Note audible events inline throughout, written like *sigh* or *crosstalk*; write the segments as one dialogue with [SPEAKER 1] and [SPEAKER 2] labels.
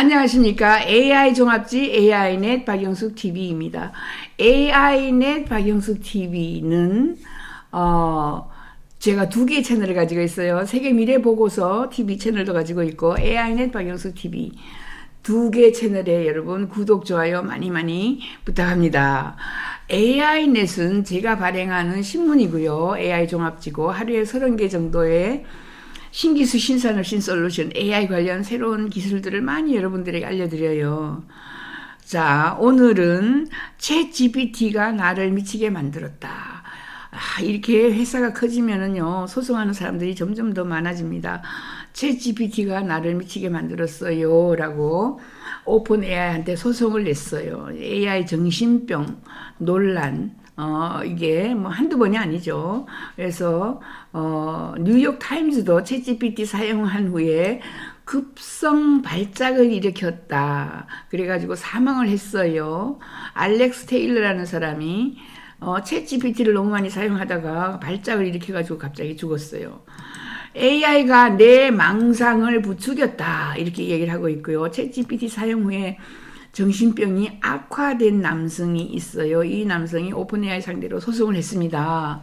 [SPEAKER 1] 안녕하십니까. AI 종합지 AI넷 박영숙 TV입니다. AI넷 박영숙 TV는, 어, 제가 두 개의 채널을 가지고 있어요. 세계 미래 보고서 TV 채널도 가지고 있고, AI넷 박영숙 TV. 두 개 채널에 여러분 구독, 좋아요 많이 많이 부탁합니다. AI넷은 제가 발행하는 신문이고요. AI 종합지고 하루에 30개 정도의 신기술 신산업 신솔루션 AI 관련 새로운 기술들을 많이 여러분들에게 알려드려요. 자, 오늘은 챗 GPT가 나를 미치게 만들었다. 아, 이렇게 회사가 커지면은요, 소송하는 사람들이 점점 더 많아집니다. 챗 GPT가 나를 미치게 만들었어요. 라고 오픈 AI한테 소송을 냈어요. AI 정신병 논란, 어, 이게 뭐 한두 번이 아니죠. 그래서, 어, 뉴욕 타임즈도 챗GPT 사용한 후에 급성 발작을 일으켰다. 그래가지고 사망을 했어요. 알렉스 테일러라는 사람이 어, 챗GPT를 너무 많이 사용하다가 발작을 일으켜가지고 갑자기 죽었어요. AI가 내 망상을 부추겼다. 이렇게 얘기를 하고 있고요. 챗GPT 사용 후에 정신병이 악화된 남성이 있어요. 이 남성이 오픈 AI 상대로 소송을 했습니다.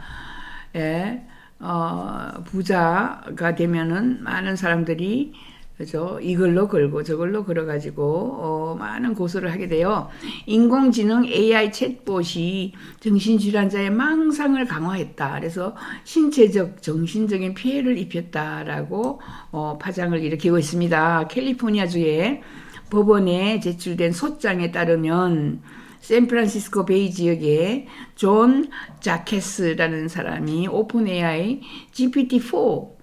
[SPEAKER 1] 예, 어, 부자가 되면은 많은 사람들이 그죠? 이걸로 걸고 저걸로 걸어가지고 어, 많은 고소를 하게 돼요. 인공지능 AI 챗봇이 정신질환자의 망상을 강화했다. 그래서 신체적, 정신적인 피해를 입혔다라고 어, 파장을 일으키고 있습니다. 캘리포니아주에 법원에 제출된 소장에 따르면 샌프란시스코 베이 지역에 존 자케스라는 사람이 오픈 AI GPT-4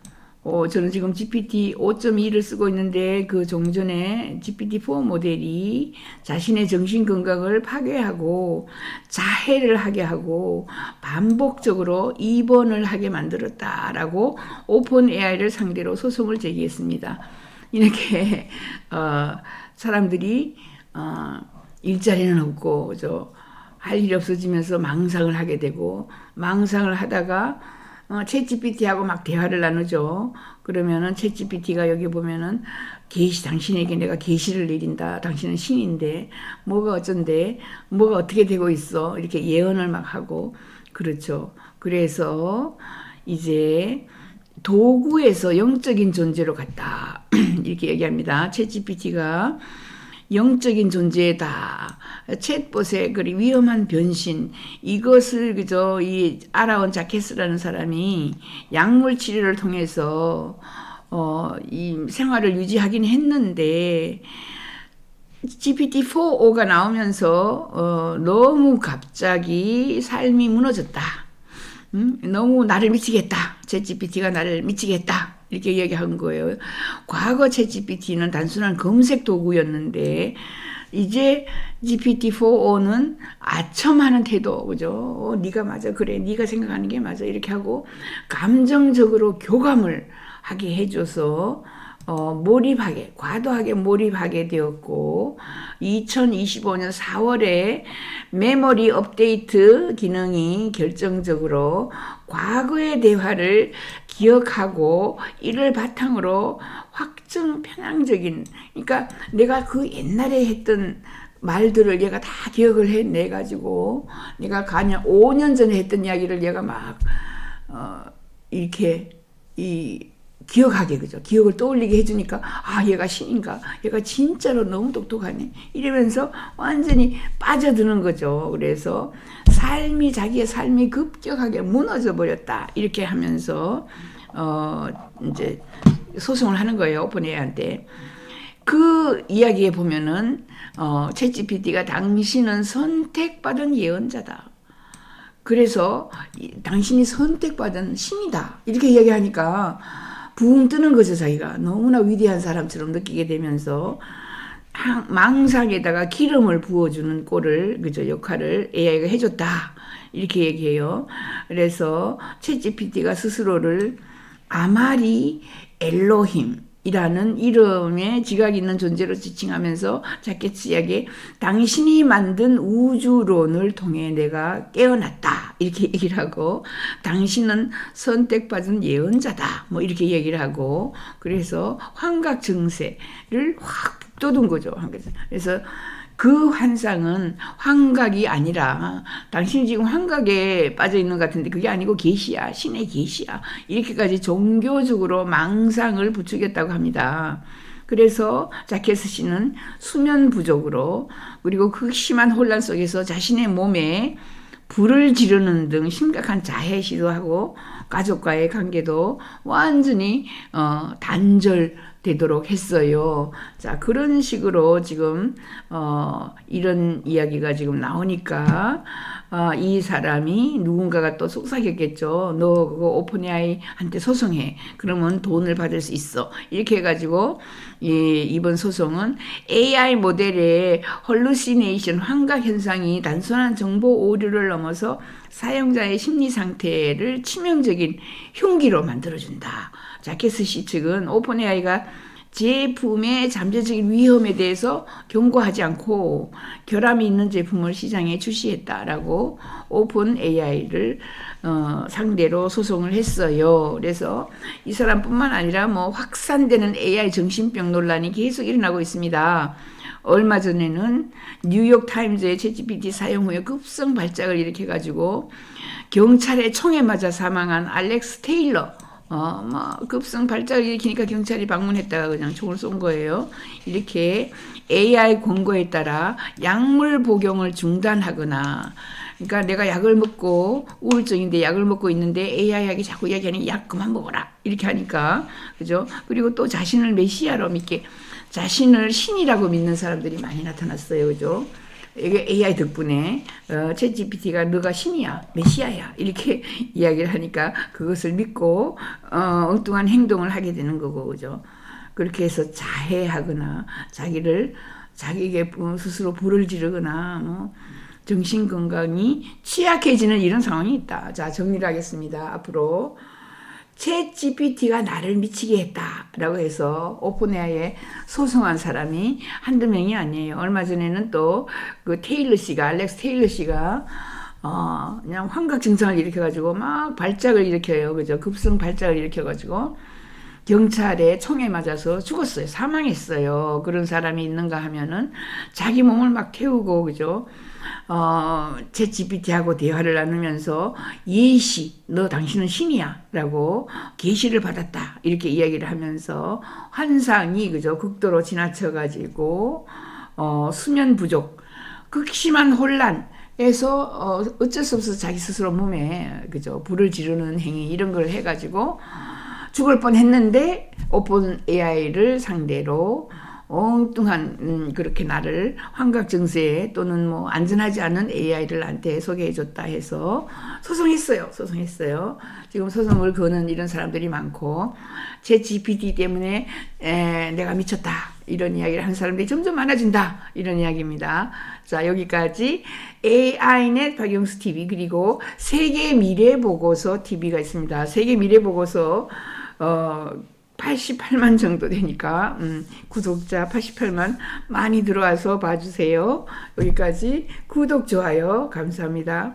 [SPEAKER 1] 어, 저는 지금 GPT 5.2를 쓰고 있는데 그 종전에 GPT-4 모델이 자신의 정신 건강을 파괴하고 자해를 하게 하고 반복적으로 입원을 하게 만들었다라고 오픈 AI를 상대로 소송을 제기했습니다. 이렇게 어, 사람들이 어, 일자리는 없고 저 할 일이 없어지면서 망상을 하게 되고 망상을 하다가 어, 챗 GPT하고 막 대화를 나누죠. 그러면은 챗 GPT가 여기 보면은 계시 당신에게 내가 계시를 내린다. 당신은 신인데 뭐가 어쩐데 뭐가 어떻게 되고 있어. 이렇게 예언을 막 하고 그렇죠. 그래서 이제 도구에서 영적인 존재로 갔다. *clears throat* 이렇게 얘기합니다. 챗 GPT가 영적인 존재다. 챗봇의 그 위험한 변신 이것을 그저 이 알아온 자켓스라는 사람이 약물 치료를 통해서 어이 생활을 유지하긴 했는데 GPT-4.5가 나오면서 어 너무 갑자기 삶이 무너졌다. 음? 너무 나를 미치겠다. 챗GPT가 나를 미치겠다. 이렇게 얘기한 거예요. 과거 챗GPT는 단순한 검색 도구였는데 이제 GPT-4o는 아첨하는 태도, 그죠? 어, 네가 맞아, 그래, 네가 생각하는 게 맞아 이렇게 하고 감정적으로 교감을 하게 해줘서 어, 몰입하게, 과도하게 몰입하게 되었고, 2025년 4월에 메모리 업데이트 기능이 결정적으로 과거의 대화를 기억하고 이를 바탕으로 확정 편향적인, 그러니까 내가 그 옛날에 했던 말들을 얘가 다 기억을 해내 가지고 내가 가년 5년 전에 했던 이야기를 얘가 막 어, 이렇게 이 기억하게 그죠. 기억을 떠올리게 해주니까 아 얘가 신인가. 얘가 진짜로 너무 똑똑하네. 이러면서 완전히 빠져드는 거죠. 그래서 삶이 자기의 삶이 급격하게 무너져 버렸다. 이렇게 하면서 어 이제 소송을 하는 거예요. 오픈AI한테. 그 이야기에 보면은 어 챗GPT가 당신은 선택받은 예언자다. 그래서 당신이 선택받은 신이다. 이렇게 이야기하니까 붕 뜨는 거죠, 자기가. 너무나 위대한 사람처럼 느끼게 되면서 망상에다가 기름을 부어주는 꼴을, 그죠, 역할을 AI가 해줬다. 이렇게 얘기해요. 그래서 챗GPT가 스스로를 아마리 엘로힘, 이라는 이름의 지각 있는 존재로 지칭하면서 자켓지약에 당신이 만든 우주론을 통해 내가 깨어났다. 이렇게 *laughs* 얘기를 하고 당신은 선택받은 예언자다. 뭐 이렇게 얘기를 하고 그래서 환각 증세를 확 압도된 거죠. 그래서 그 환상은 환각이 아니라 당신이 지금 환각에 빠져 있는 것 같은데 그게 아니고 계시야 신의 계시야 이렇게까지 종교적으로 망상을 부추겼다고 합니다. 그래서 자케스 씨는 수면 부족으로 그리고 그 심한 혼란 속에서 자신의 몸에 불을 지르는 등 심각한 자해 시도하고 가족과의 관계도 완전히 어, 단절 되도록 했어요. 자 그런 식으로 지금 어, 이런 이야기가 지금 나오니까 어, 이 사람이 누군가가 또 속삭였겠죠. 너 그거 오픈AI한테 소송해. 그러면 돈을 받을 수 있어. 이렇게 해가지고 이, 이번 소송은 AI 모델의 헐루시네이션 환각 현상이 단순한 정보 오류를 넘어서 사용자의 심리 상태를 치명적인 흉기로 만들어준다. 자케스 씨 측은 오픈AI가 제품의 잠재적인 위험에 대해서 경고하지 않고 결함이 있는 제품을 시장에 출시했다라고 오픈 AI를 어, 상대로 소송을 했어요. 그래서 이 사람뿐만 아니라 뭐 확산되는 AI 정신병 논란이 계속 일어나고 있습니다. 얼마 전에는 뉴욕 타임즈의 챗GPT 사용 후에 급성 발작을 일으켜 가지고 경찰의 총에 맞아 사망한 알렉스 테일러 어, 뭐, 급성 발작을 일으키니까 경찰이 방문했다가 그냥 총을 쏜 거예요. 이렇게 AI 권고에 따라 약물 복용을 중단하거나, 그러니까 내가 약을 먹고 우울증인데 약을 먹고 있는데 AI에게 자꾸 이야기하는 약 그만 먹어라. 이렇게 하니까, 그죠? 그리고 또 자신을 메시아로 믿게, 자신을 신이라고 믿는 사람들이 많이 나타났어요. 그죠? 이게 AI 덕분에 어, 챗 GPT가 너가 신이야, 메시아야 이렇게 *laughs* 이야기를 하니까 그것을 믿고 어, 엉뚱한 행동을 하게 되는 거고 그죠? 그렇게 해서 자해하거나 자기를 자기에게 스스로 불을 지르거나 뭐 정신 건강이 취약해지는 이런 상황이 있다. 자 정리를 하겠습니다. 앞으로 챗 GPT가 나를 미치게 했다라고 해서 오픈AI에 소송한 사람이 한두 명이 아니에요. 얼마 전에는 또 그 테일러 씨가 알렉스 테일러 씨가 어 그냥 환각 증상을 일으켜가지고 막 발작을 일으켜요. 그죠? 급성 발작을 일으켜가지고 경찰에 총에 맞아서 죽었어요. 사망했어요. 그런 사람이 있는가 하면은 자기 몸을 막 태우고 그죠? 어, 제 GPT하고 대화를 나누면서 예시, 너 당신은 신이야 라고 계시를 받았다 이렇게 이야기를 하면서 환상이 그죠 극도로 지나쳐가지고 어, 수면 부족, 극심한 혼란. 에서 어, 어쩔 수 없어 자기 스스로 몸에 그죠 불을 지르는 행위 이런 걸 해가지고 죽을 뻔했는데 오픈 AI를 상대로 엉뚱한 음, 그렇게 나를 환각 증세 또는 뭐 안전하지 않은 AI를 나한테 소개해줬다 해서 소송했어요. 소송했어요. 지금 소송을 거는 이런 사람들이 많고 제 GPT 때문에 에, 내가 미쳤다 이런 이야기를 하는 사람들이 점점 많아진다 이런 이야기입니다. 자 여기까지 AI넷 박영수 TV 그리고 세계 미래 보고서 TV가 있습니다. 세계 미래 보고서 어. 88만 정도 되니까 음, 구독자 88만 많이 들어와서 봐주세요. 여기까지 구독 좋아요 감사합니다.